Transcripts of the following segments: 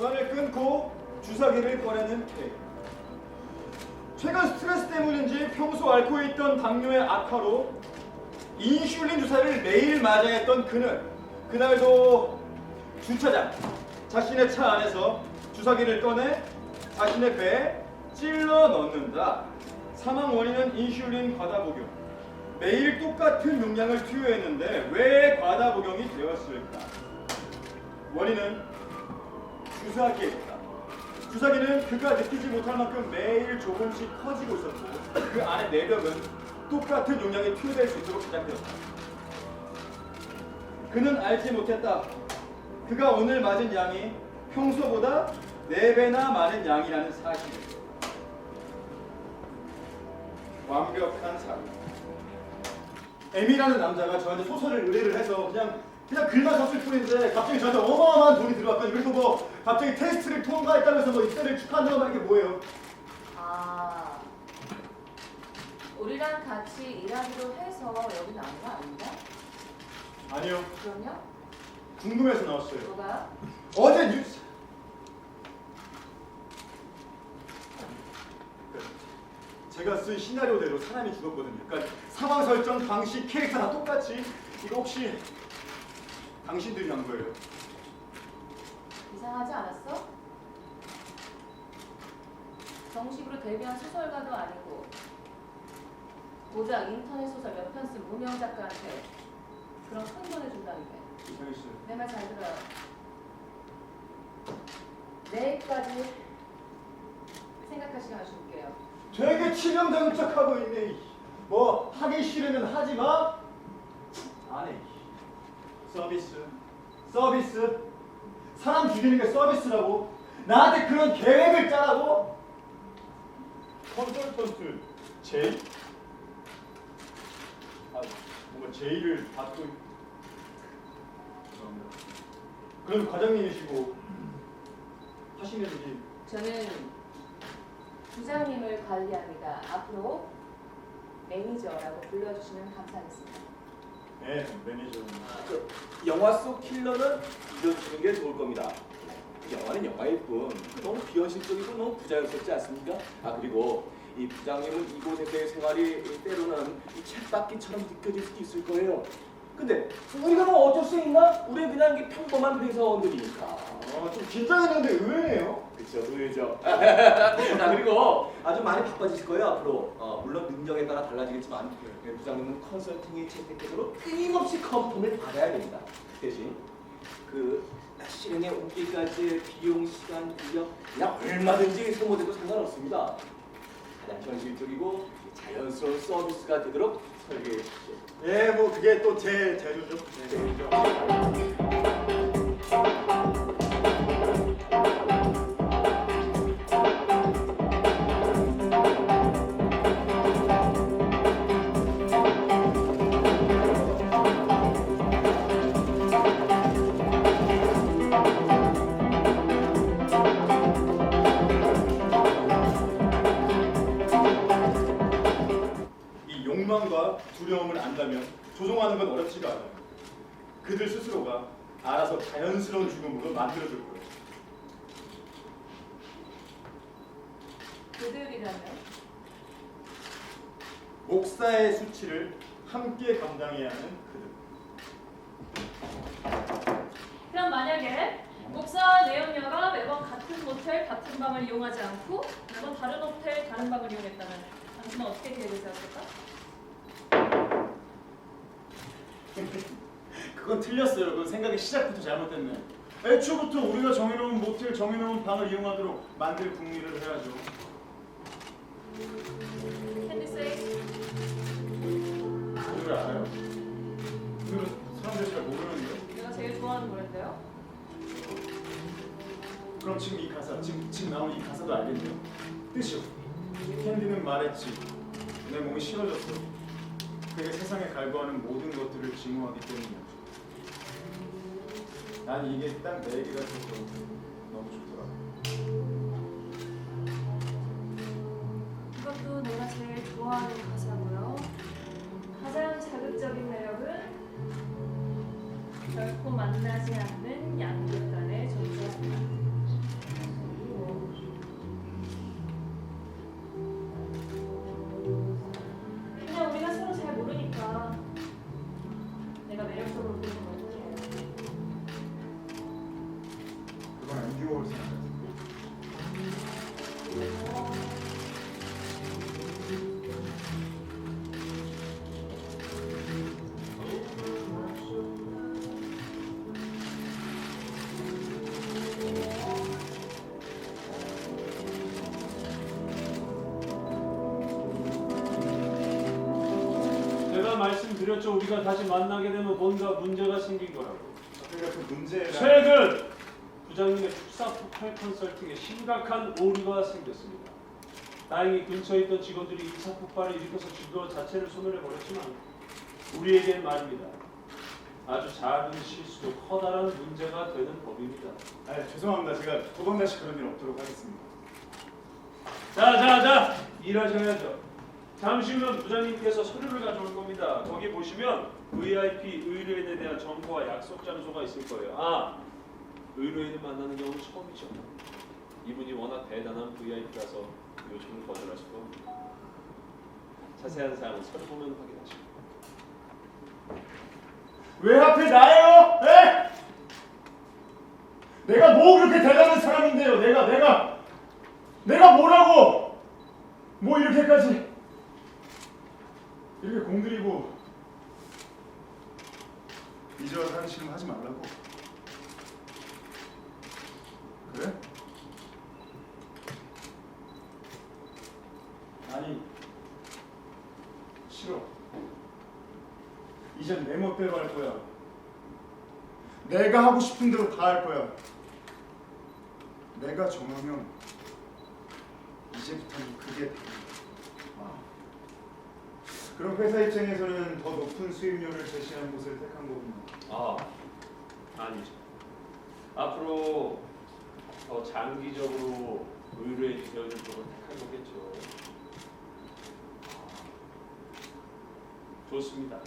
전화를 끊고 주사기를 꺼내는 K. 최근 스트레스 때문인지 평소 앓고 있던 당뇨의 악화로 인슐린 주사를 매일 맞아야 했던 그는 그날도 주차장 자신의 차 안에서 주사기를 꺼내 자신의 배에 찔러 넣는다. 사망 원인은 인슐린 과다 복용. 매일 똑같은 용량을 투여했는데 왜 과다 복용이 되었을까? 원인은 주사기였다. 주사기는 그가 느끼지 못할 만큼 매일 조금씩 커지고 있었고 그 안에 내벽은 똑같은 용량이 투여될 수 있도록 제작되었다. 그는 알지 못했다. 그가 오늘 맞은 양이 평소보다 4배나 많은 양이라는 사실을. 완벽한 사람. 에미라는 남자가 저한테 소설을 의뢰를 해서 그냥 그냥 글만 썼을 뿐인데 갑자기 저한테 어마어마한 돈이 들어왔거든요. 그리고 뭐 갑자기 테스트를 통과했다면서 뭐 입사를 축하한다고 막 이게 뭐예요? 아, 우리랑 같이 일하기로 해서 여기 나온 거 아닌가? 아니요. 그럼요? 궁금해서 나왔어요. 뭐가? 어제 뉴스 제가 쓴 시나리오대로 사람이 죽었거든요. 그러니까 상황 설정, 방식, 캐릭터 다 똑같이 이거 혹시 당신들이 한 거예요? 이상하지 않았어? 정식으로 데뷔한 소설가도 아니고 고작 인터넷 소설 몇 편 쓴 무명 작가한테 그런 큰 돈을 준다는데 이상했어요. 내 말 잘 들어요. 내일까지 생각할 시간을 줄게요. 되게 치명적인 척하고 있네. 이. 뭐 하기 싫으면 하지 마. 안 해. 이. 서비스, 서비스. 사람 죽이는 게 서비스라고. 나한테 그런 계획을 짜라고. 컨설턴트 제이? 아, 뭔가 제이를 받고. 그럼 과장님이시고 하시는 일이 저는 부장님을 관리합니다. 앞으로 매니저라고 불러주시면 감사하겠습니다. 네 매니저. 그 영화 속 킬러는 잊어주시는 게 좋을 겁니다. 영화는 영화일 뿐 너무 비현실적이고 너무 부자연스럽지 않습니까? 아 그리고 이 부장님은 이곳에서의 생활이 때로는 이 쳇바퀴처럼 느껴질 수도 있을 거예요. 근데 우리가 뭐 어쩔 수 있나? 우리는 그냥 이게 평범한 회사원들이니까. 아, 좀 긴장했는데 의외네요. 그렇죠, 의외죠. 자 그리고 아주 많이 바빠지실 거예요 앞으로. 어, 물론 능력에 따라 달라지겠지만 네, 부장님은 컨설팅이 채택되도록 끊임없이 컨펌을 받아야 됩니다. 대신 그 실행에 오기까지의 비용, 시간, 인력 그냥 얼마든지 소모돼도 상관없습니다. 가장 현실적이고 자연스러운 서비스가 되도록 설계해 주십시오. 예, 뭐 그게 또 제 재주죠. 네. 두려움을 안다면 조종하는 건 어렵지가 않아요. 그들 스스로가 알아서 자연스러운 죽음으로 만들어줄 거예요. 그들이라면 목사의 수치를 함께 감당해야 하는 그들. 그럼 만약에 목사 내연녀가 매번 같은 모텔 같은 방을 이용하지 않고 매번 다른 호텔 다른 방을 이용했다면 당신은 어떻게 계획을 세웠을까? 그건 틀렸어요. 그 생각의 시작부터 잘못됐네. 애초부터 우리가 정해놓은 모텔, 정해놓은 방을 이용하도록 만들 궁리를 해야죠. 캔디세이 노래 알아요? 그 사람들이 잘 모르는데. 내가 제일 좋아하는 노래인데요. 그럼 지금 이 가사, 지금, 지금 나온 이 가사도 알겠네요. 뜻이요. 캔디는 말했지. 내 몸이 싫어졌어. 그게 세상에 갈구하는 모든 것들을 증오하기 때문이었죠. 난 이게 딱 내 얘기 같아서 너무 좋더라. 이것도 내가 제일 좋아하는 가사고요. 가장 자극적인 매력은 결코 만나지 않는 드렸죠. 우리가 다시 만나게 되면 뭔가 문제가 생긴 거라고. 그러니까 그 문제가 최근 부장님의 축사 폭발 컨설팅에 심각한 오류가 생겼습니다. 다행히 근처에 있던 직원들이 2차 폭발을 일으켜서 증거 자체를 소멸해 버렸지만 우리에겐 말입니다. 아주 작은 실수도 커다란 문제가 되는 법입니다. 아, 죄송합니다. 제가 도방 다시 그런 일 없도록 하겠습니다. 자, 자, 자, 일하셔야죠. 잠시 후면 부장님께서 서류를 가져올 겁니다. 거기 보시면 VIP 의뢰인에 대한 정보와 약속 장소가 있을 거예요. 아, 의뢰인을 만나는 경우는 처음이죠. 이분이 워낙 대단한 VIP라서 요청을 수가 없습니다. 자세한 사항은 서류 보면 확인하시고. 왜 하필 나예요? 에? 내가 뭐 그렇게 대단한 사람인데요? 내가 내가 내가 뭐라고? 뭐 이렇게까지 이렇게 공들이고 이제와 하기 싫으면 하지 말라고. 그래? 아니 싫어. 이젠 내 멋대로 할 거야. 내가 하고 싶은 대로 다 할 거야. 내가 정하면 이제부터는 그게. 그럼 회사 입장에서는 더 높은 수입료를 제시하는 곳을 택한 거군요. 아, 아니죠. 앞으로 더 장기적으로 의뢰인이 되어줄 쪽을 택할 거겠죠. 좋습니다.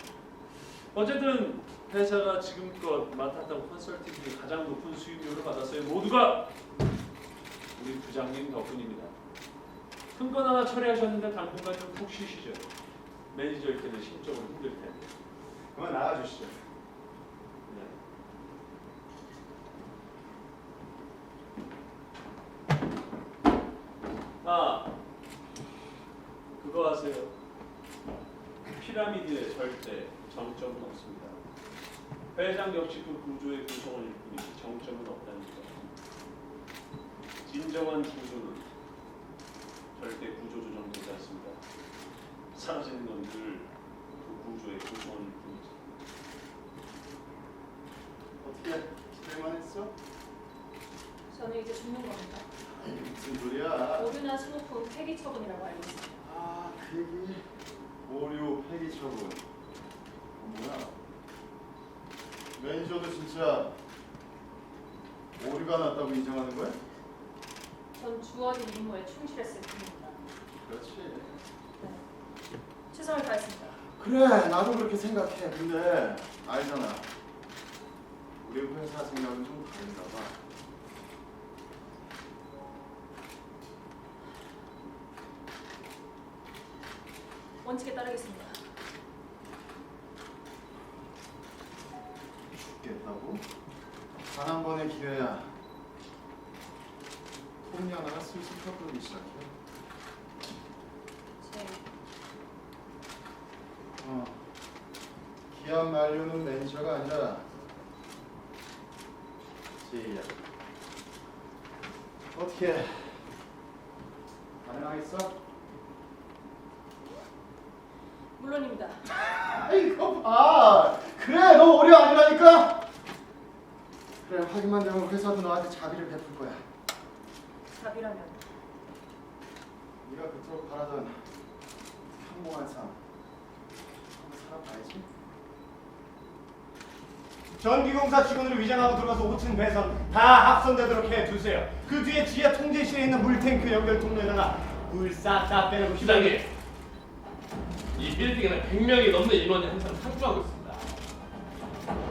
어쨌든 회사가 지금껏 맡았던 컨설팅 중에 가장 높은 수입료를 받았어요. 모두가 우리 부장님 덕분입니다. 큰 건 하나 처리하셨는데 당분간 좀 푹 쉬시죠. 매니저일 때는 심적으로 힘들 텐데. 그만 나가주시죠. 네. 아 그거 아세요? 피라미드에 절대 정점은 없습니다. 회장 역시 그 구조의 구성원일 뿐이지 정점은 없다는 거. 진정한 구조는 절대 구조 조정되지 않습니다. 사라지는 건늘 그 구조의 구성원일 뿐이지. 어떻게 기대만 했어? 저는 이제 죽는 겁니다. 아니 무슨 소리야? 오류나 스모프 폐기 처분이라고 알고 있습니다. 아, 그 얘기 오류 폐기 처분. 어, 뭐야? 매니저도 진짜 오류가 났다고 인정하는 거야? 전 주어진 임무에 충실했을 뿐입니다. 그렇지. 최선을 다했습니다. 그래, 나도 그렇게 생각해. 근데 알잖아. 우리 회사 생각은 좀 다른가 봐. 원칙에 따르겠습니다. 죽겠다고? 단 한 번의 기회야. 폼이 하나가 슬슬 펴보기 시작해. 제 어. 기한 만료는 매니저가 아니라 제이야. 어떻게 가능하겠어? 물론입니다. 이거 봐. 그래, 너 오류 아니라니까. 그래, 확인만 되면 회사도 너한테 자비를 베풀 거야. 답이라면 네가 그토록 바라던 평범한 삶 한번 살아봐야지. 전기공사 직원으로 위장하고 들어가서 5층 배선 다 합선되도록 해두세요. 그 뒤에 지하 통제실에 있는 물탱크 연결 통로에다가 물싹다 빼내고 부장님, 이 빌딩에는 100명이 넘는 인원이 항상 상주하고 있습니다.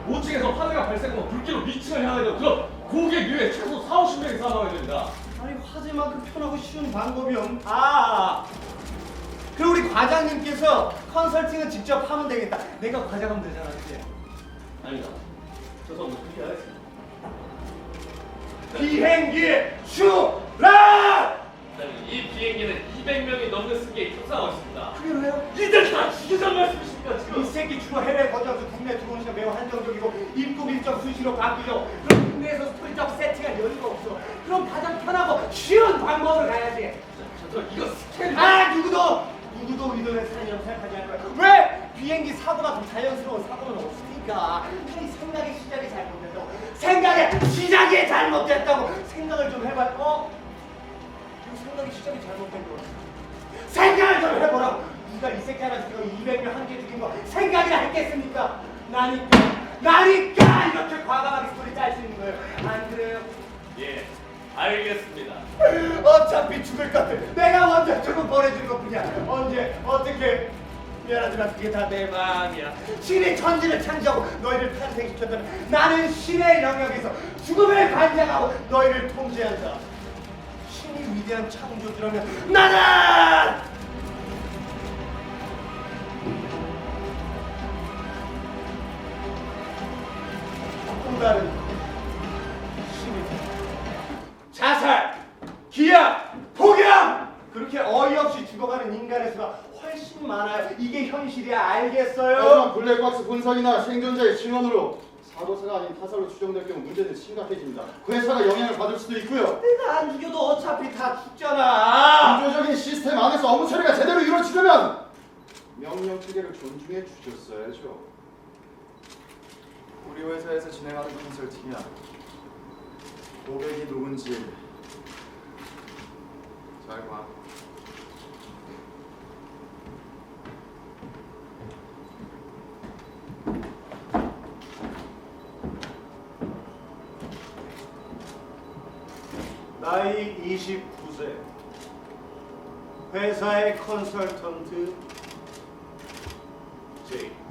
5층에서 화재가 발생하면 불길로 위층을 향하게 되고 그럼 고객 위에 최소 4, 50명이 사망하게 됩니다. 아니 화제만큼 편하고 쉬운 방법이 없. 아. 그럼 우리 과장님께서 컨설팅은 직접 하면 되겠다. 내가 과장 하면 되잖아, 그치? 아니다. 하겠습니다. 비행기 슈라! 이 비행기는 200명이 넘는 승객이 탑승하고 있습니다. 그게 왜요? 이들 다 죽이자는 말씀이십니까 이 지금? 새끼 주로 해외 거주하면서 국내 들어오는 시간 매우 한정적이고 입국 일정 수시로 바뀌죠. 그럼 국내에서 스토리적 세팅할 여유가 없어. 그럼 가장 편하고 쉬운 방법으로 가야지. 저, 저 이거 스캔. 아 누구도 누구도 이동의 사람이라고 생각하지 않을 거야. 왜? 비행기 사고만큼 자연스러운 사고는 없으니까 이 생각의 시작이 잘못됐다고 생각의 시작이 잘못됐다고 생각을 좀 해봐 어? 이 생각의 시작이 잘못된 거야 생각을 좀 해보라고 네가 이 새끼 하나 죽이고 200명 한개 죽인 거 생각이나 했겠습니까? 나니까 나니까 이렇게 과감하게 소리 짤 수 있는 거예요 안 그래요? 예, 알겠습니다. 어차피 죽을 것 같아. 내가 먼저 죽음 보내준 것 뿐이야. 언제, 어떻게. 미안하지만 그게 다 내 마음이야. 신이 천지를 창조하고 너희를 탄생시켰다면 나는 신의 영역에서 죽음을 관장하고 너희를 통제한다. 신이 위대한 창조주라면 나는! 또 다른 신이다. 자살, 기약, 폭염 그렇게 어이없이 죽어가는 인간의 수가 훨씬 많아요. 이게 현실이야 알겠어요? 하지만 블랙박스 분석이나 생존자의 증언으로 사고사가 아닌 타살로 추정될 경우 문제는 심각해집니다. 그 회사가 영향을 받을 수도 있고요. 내가 안 죽여도 어차피 다 죽잖아. 구조적인 시스템 안에서 업무 처리가 제대로 이루어지려면 명령 체계를 존중해 주셨어야죠. 우리 회사에서 진행하는 컨설팅이야. 고객이 누군지 잘 봐. 나이 29세. 회사의 컨설턴트 J.